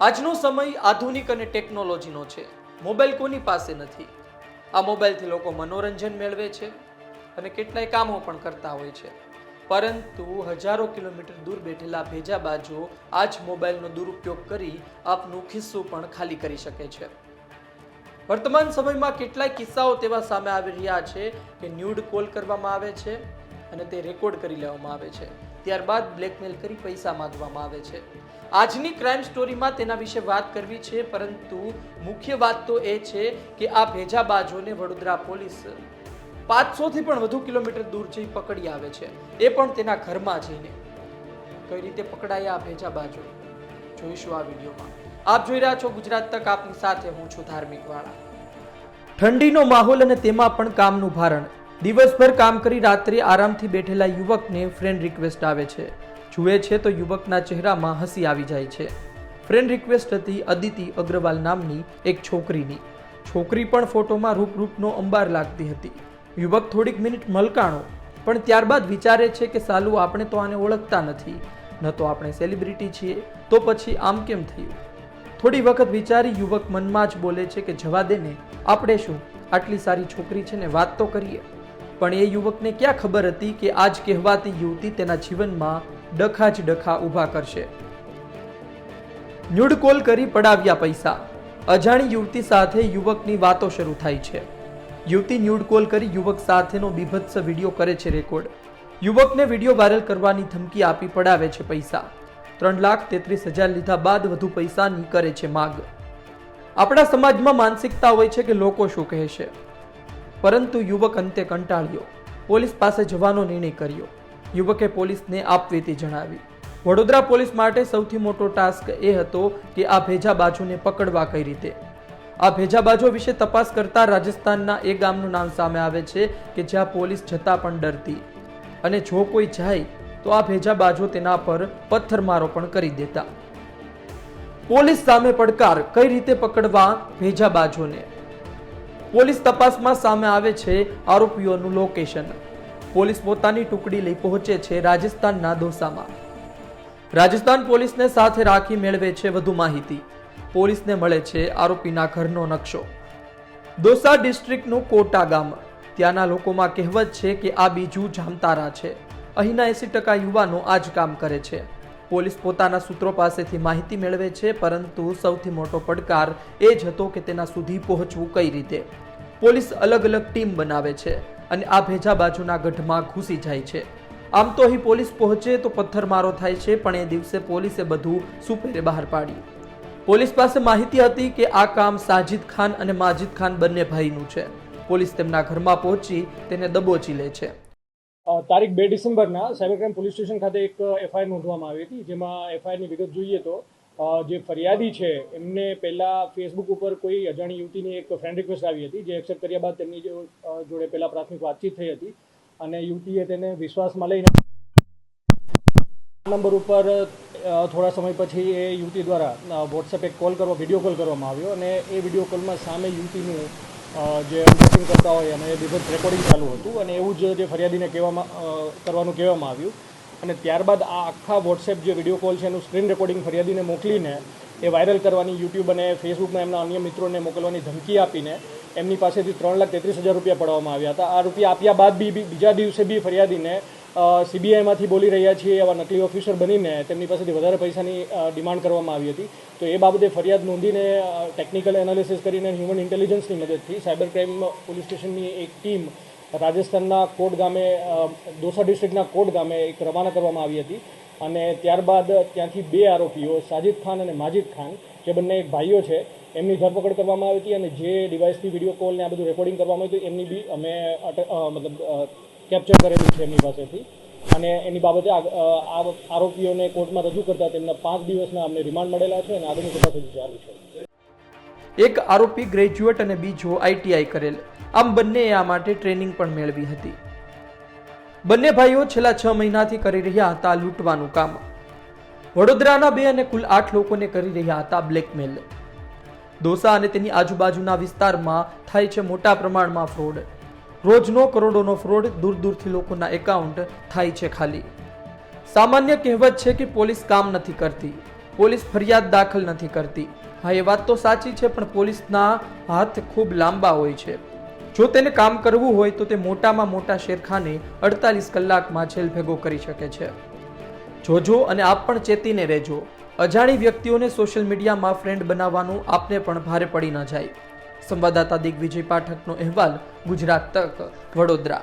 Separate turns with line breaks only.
આજનો સમય આધુનિક અને ટેકનોલોજીનો છે. મોબાઈલ કોની પાસે નથી? આ મોબાઈલથી લોકો મનોરંજન મેળવે છે અને કેટલાય કામો પણ કરતા હોય છે. પરંતુ હજારો કિલોમીટર દૂર બેઠેલા ભેજા બાજુ આ જ મોબાઈલનો દુરુપયોગ કરી આપનું ખિસ્સું પણ ખાલી કરી શકે છે. વર્તમાન સમયમાં કેટલાય કિસ્સાઓ તેવા સામે આવી રહ્યા છે કે ન્યૂડ કોલ કરવામાં આવે છે અને તે રેકોર્ડ કરી લેવામાં આવે છે. ત્યારબાદ બ્લેકમેલ કરી પૈસા માંગવામાં આવે છે. આજની ક્રાઇમ સ્ટોરીમાં તેના વિશે વાત કરવી છે, પરંતુ મુખ્ય વાત તો એ છે કે આ ભેજાબાજોને વડોદરા પોલીસ પાંચસોથી પણ વધુ કિલોમીટર દૂર જઈ પકડી આવે છે. એ પણ તેના ઘરમાં જઈને. કઈ રીતે પકડાયા આ ભેજાબાજો? જોઈશું આ વિડીયોમાં. આપ જોઈ રહ્યા છો ગુજરાત તક, આપની સાથે હું છું ધાર્મિક વાળા. ઠંડીનો માહોલ અને તેમાં પણ કામનું ભારણ. દિવસભર કામ કરી રાત્રે આરામથી બેઠેલા યુવકને ફ્રેન્ડ રિક્વેસ્ટ આવે છે. જુએ છે તો યુવકના ચહેરામાં હસી આવી જાય છે. ફ્રેન્ડ રિક્વેસ્ટ હતી અદિતિ અગ્રવાલ નામની એક છોકરીની. છોકરી પણ ફોટોમાં રૂપરૂપનો અંબાર લાગતી હતી. યુવક થોડીક મિનિટ મલકાણો, પણ ત્યારબાદ વિચારે છે કે સાલું આપણે તો આને ઓળખતા નથી. ન તો આપણે સેલિબ્રિટી છીએ, તો પછી આમ કેમ થયું? થોડી વખત વિચારી યુવક મનમાં જ બોલે છે કે જવા દે ને, આપણે શું આટલી સારી છોકરી છે ને વાત તો કરીએ? પણ એ યુવકને ક્યાં ખબર હતી કે આજ કહેવાતી યુવતી તેના જીવનમાં ડખા જ ડખા ઊભા કરશે? ન્યૂડ કરી પડાવ્યા પૈસા. અજાણી યુવતી સાથે યુવકની વાતો શરૂ થાય છે. યુવતી ન્યૂડ કરી યુવક સાથેનો બીભત્સ વીડિયો કરે છે રેકોર્ડ. યુવકને વીડિયો વાયરલ કરવાની ધમકી આપી પડાવે છે પૈસા. ત્રણ લાખ તેત્રીસ હજાર લીધા બાદ વધુ પૈસાની કરે છે માગ. આપણા સમાજમાં માનસિકતા હોય છે કે લોકો શું કહેશે? પરંતુ યુવક અંતે કંટાળ્યો. પોલીસ પાસે જવાનો નિર્ણય કર્યો. યુવકે પોલીસને આપવીતી જણાવી. વડોદરા પોલીસ માટે સૌથી મોટો ટાસ્ક એ હતો કે આ ભેજાબાજુને પકડવા કઈ રીતે. આ ભેજાબાજો વિશે તપાસ કરતા રાજસ્થાનના એ ગામનું નામ સામે આવે છે કે જ્યાં પોલીસ જતા પણ ડરતી. અને જો કોઈ જાય, તો આ ભેજાબાજો તેના પર પથ્થરમારો પણ કરી દેતા. પોલીસ સામે પડકાર કઈ રીતે પકડવા ભેજાબાજોને પોલીસ તપાસમાં સામે આવે છે આરોપીઓનું લોકેશન પોલીસ પોતાની ટુકડી લઈ પહોંચે છે રાજસ્થાનના દોસામાં. રાજસ્થાન પોલીસને સાથે રાખી મેળવે છે વધુ માહિતી. પોલીસને મળે છે આરોપીના ઘરનો નકશો. દોસા ડિસ્ટ્રિક્ટનું કોટા ગામ. ત્યાંના લોકોમાં કહેવત છે કે આ બીજું જામતારા છે. અહીંના એસી ટકા યુવાનો આ જ કામ કરે છે. પોલીસ પોતાના સૂત્રો પાસેથી માહિતી મેળવે છે, પરંતુ સૌથી મોટો પડકાર એ જ હતો કે તેના સુધી પહોંચવું કઈ રીતે. પોલીસ અલગ અલગ ટીમ બનાવે છે અને આ ભેજા બાજુના ગઢમાં ઘૂસી જાય છે. આમ તો અહીં પોલીસ પહોંચે તો પથ્થરમારો થાય છે, પણ એ દિવસે પોલીસે બધું સુપેરે બહાર પાડ્યું. પોલીસ પાસે માહિતી હતી કે આ કામ સાજિદ ખાન અને માજિદ ખાન બંને ભાઈનું છે. પોલીસ તેમના ઘરમાં પહોંચી તેને દબોચી લે છે.
તારીખ બે ડિસેમ્બરના સાયબર ક્રાઇમ પોલીસ સ્ટેશન ખાતે એક એફઆઈઆર નોંધવામાં આવી હતી, જેમાં એફઆઈઆરની વિગત જોઈએ તો જે ફરિયાદી છે, એમને પહેલાં ફેસબુક ઉપર કોઈ અજાણી યુવતીની એક ફ્રેન્ડ રિક્વેસ્ટ આવી હતી, જે એક્સેપ્ટ કર્યા બાદ તેમની જોડે પહેલાં પ્રાથમિક વાતચીત થઈ હતી અને યુવતીએ તેને વિશ્વાસમાં લઈને નંબર ઉપર થોડા સમય પછી એ યુવતી દ્વારા વોટ્સએપ એક કોલ કરવા વીડિયો કોલ કરવામાં આવ્યો અને એ વીડિયો કોલમાં સામે યુવતીનું જે અનબોક્સિંગ કરતા હોય અને વિગત રેકોર્ડિંગ ચાલુ હતું અને એવું જ જે ફરિયાદીને કહેવામાં કરવાનું કહેવામાં આવ્યું. અને ત્યારબાદ આ આખા વોટ્સએપ જે વીડિયો કોલ છે એનું સ્ક્રીન રેકોર્ડિંગ ફરિયાદીને મોકલીને એ વાયરલ કરવાની યુટ્યુબ અને ફેસબુકમાં એમના અન્ય મિત્રોને મોકલવાની ધમકી આપીને એમની પાસેથી ત્રણ લાખ તેત્રીસ હજાર રૂપિયા પડાવવામાં આવ્યા હતા. આ રૂપિયા આપ્યા બાદ બી- બીજા દિવસે બી ફરિયાદીને સીબીઆઈમાંથી બોલી રહ્યા છીએ એવા નકલી ઓફિસર બનીને તેમની પાસેથી વધારે પૈસાની ડિમાન્ડ કરવામાં આવી હતી. તો એ બાબતે ફરિયાદ નોંધીને ટેકનિકલ એનાલિસિસ કરીને હ્યુમન ઇન્ટેલિજન્સની મદદથી સાયબર ક્રાઇમ પોલીસ સ્ટેશનની એક ટીમ રાજસ્થાનના કોટ ગામે દોસા ડિસ્ટ્રિક્ટના કોટ ગામે એક રવાના કરવામાં આવી હતી. અને ત્યારબાદ ત્યાંથી બે આરોપીઓ, સાજિદ ખાન અને માજિદ ખાન, જે બંને એક ભાઈઓ છે, એમની ધરપકડ કરવામાં આવી હતી અને જે ડિવાઇસથી વીડિયો કોલ ને આ બધું રેકોર્ડિંગ કરવામાં આવ્યું હતું, એમની બી અમે મતલબ કેપ્ચર કરેલું છે એમની પાસેથી. અને એની બાબતે આરોપીઓને કોર્ટમાં રજૂ કરતા તેમના પાંચ દિવસના અમને રિમાન્ડ મળેલા છે અને આગળની તપાસ ચાલુ છે.
એક આરોપી ગ્રેજ્યુએટ અને બીજો આઈટીઆઈ કરેલ. આમ બંને આ માટે ટ્રેનિંગ પણ મેળવી હતી. બંને ભાઈઓ છેલ્લા છ મહિનાથી કરી રહ્યા હતા લૂંટવાનું કામ. વડોદરાના બે અને કુલ આઠ લોકોને કરી રહ્યા હતા બ્લેકમેલ. દોસા અને તેની આજુબાજુના વિસ્તારમાં થાય છે મોટા પ્રમાણમાં ફ્રોડ. રોજનો કરોડોનો ફ્રોડ દૂર દૂરથી લોકોના એકાઉન્ટ થાય છે ખાલી. સામાન્ય કહેવત છે કે પોલીસ કામ નથી કરતી, પોલીસ ફરિયાદ દાખલ નથી કરતી. હા, એ વાત તો સાચી છે, પણ પોલીસના હાથ ખૂબ લાંબા હોય છે. જો તેને કામ કરવું હોય તો તે મોટામાં મોટા શેરખાને અડતાલીસ કલાકમાં છેલ ભેગો કરી શકે છે. જોજો અને આપ પણ ચેતીને રહેજો. અજાણી વ્યક્તિઓને સોશિયલ મીડિયામાં ફ્રેન્ડ બનાવવાનું આપને પણ ભારે પડી ન જાય. સંવાદદાતા દિગ્વિજય પાઠકનો અહેવાલ ગુજરાત તક વડોદરા.